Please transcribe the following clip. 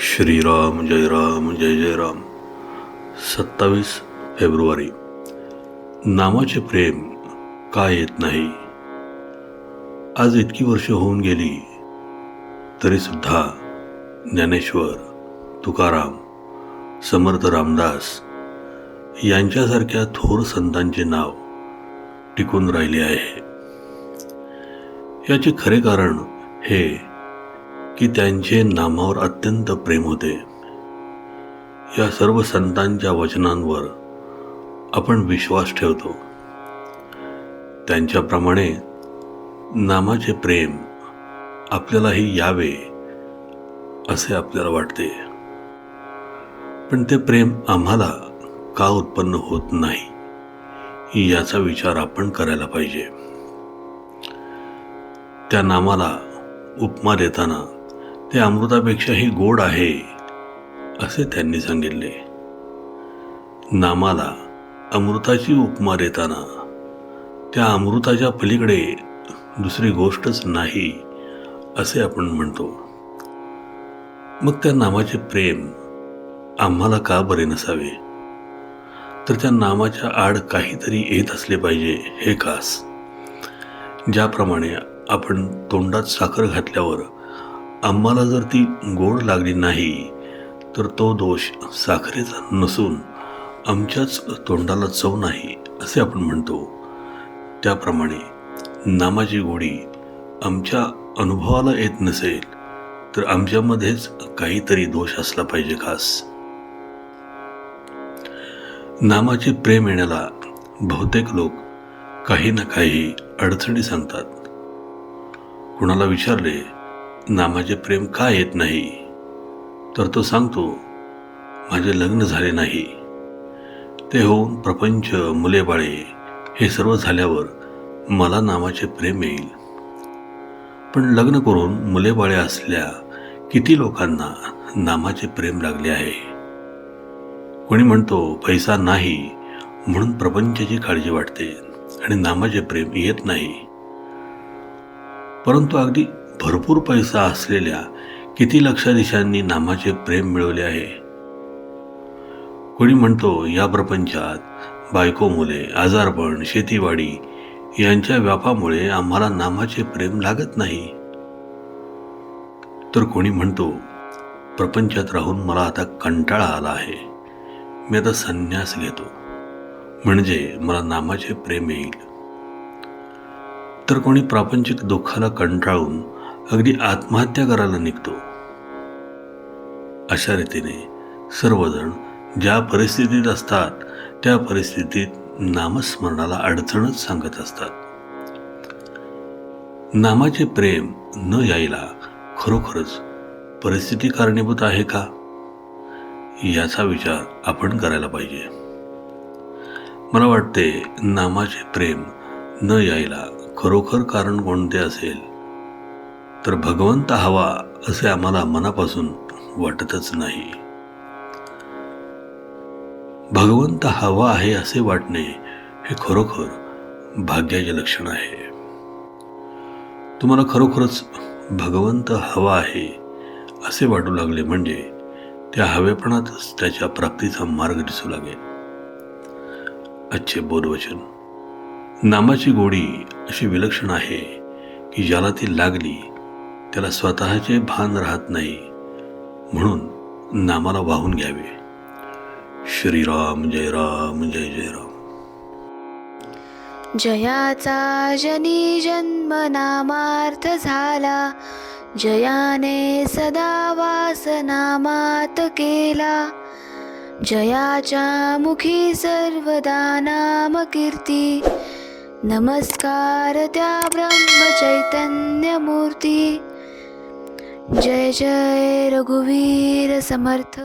श्रीराम जय राम जय जय राम. सत्तावीस फेब्रुवारी. नामाचे प्रेम का येत नाही? आज इतकी वर्ष होऊन गेली तरीसुद्धा ज्ञानेश्वर तुकाराम समर्थ रामदास यांच्यासारख्या थोर संतांचे नाव टिकून राहिले आहे. याचे खरे कारण हे की त्यांचे नामावर अत्यंत प्रेम होते. या सर्व संतांच्या वचनांवर आपण विश्वास ठेवतो. त्यांच्याप्रमाणे नामाचे प्रेम आपल्यालाही यावे असे आपल्याला वाटते. पण ते प्रेम आम्हाला का उत्पन्न होत नाही याचा विचार आपण करायला पाहिजे. त्या नामाला उपमा देताना ते अमृतापेक्षाही गोड आहे असे त्यांनी सांगितले. नामाला अमृताची उपमा देताना त्या अमृताच्या पलीकडे दुसरी गोष्टच नाही असे आपण म्हणतो. मग त्या नामाचे प्रेम आम्हाला का बरे नसावे? तर त्या नामाच्या आड काहीतरी येत असले पाहिजे हे खास. ज्याप्रमाणे आपण तोंडात साखर घातल्यावर आम्हाला जर ती गोड लागली नाही तर तो दोष साखरेचा नसून आमच्याच तोंडाला चव नाही असे आपण म्हणतो. त्याप्रमाणे नामाची गोडी आमच्या अनुभवाला येत नसेल तर आमच्यामध्येच काहीतरी दोष असला पाहिजे खास. नामाचे प्रेम येण्याला बहुतेक लोक काही ना काही अडचणी सांगतात. कुणाला विचारले नामाचे प्रेम का येत नाही? तर तो सांगतो माझे लग्न झाले नाही. ते होऊन प्रपंच मुले बाळे हे सर्व झाल्यावर मला नामाचे प्रेम येईल. पण लग्न करून मुले बाळे असल्या किती लोकांना नामाचे प्रेम लागले आहे? कोणी म्हणतो पैसा नाही म्हणून प्रपंचाची काळजी वाटते आणि नामाचे प्रेम येत नाही. परंतु अगदी भरपूर पैसा असलेल्या किती लक्षाधीशांनी नामाचे प्रेम मिळवले आहे? कोणी म्हणतो या प्रपंचात बायको मुले आजारपण शेतीवाडी यांच्या व्यापामुळे आम्हाला नामाचे प्रेम लागत नाही. तर कोणी म्हणतो प्रपंचात राहून मला आता कंटाळा आला आहे. मी आता संन्यास घेतो. म्हणजे मला नामाचे प्रेम येईल. तर कोणी प्रापंचिक दुःखाला कंटाळून अगदी आत्महत्या करायला निघतो. अशा रीतीने सर्वजण ज्या परिस्थितीत असतात त्या परिस्थितीत नामस्मरणाला अडचणच सांगत असतात. नामाचे प्रेम न यायला खरोखरच परिस्थिती कारणीभूत आहे का? याचा विचार आपण करायला पाहिजे. मला वाटते नामाचे प्रेम न यायला खरोखर कारण कोणते असेल? तर भगवंत हवा असे आम्हाला मनापासून वाटतच नाही. भगवंत हवा आहे असे वाटणे हे खरोखर भाग्याचे लक्षण आहे. तुम्हाला खरोखरच भगवंत हवा आहे असे वाटू लागले म्हणजे त्या हवेपणातच त्याच्या प्राप्तीचा मार्ग दिसू लागेल. अच्छे बोधवचन नामाची गोडी अशी विलक्षण आहे की ज्याला ती लागली त्याला स्वतःचे भान राहत नाही म्हणून नामाला वाहून घ्यावे. श्रीराम जय राम जय जय राम. जयाचा जनी जन्म नामार्थ झाला. जयाने सदा वास नामात केला. जयाच्या मुखी सर्वदा नाम कीर्ती. नमस्कार त्या ब्रह्मचैतन्य मूर्ती. जय जय रघुवीर समर्थ।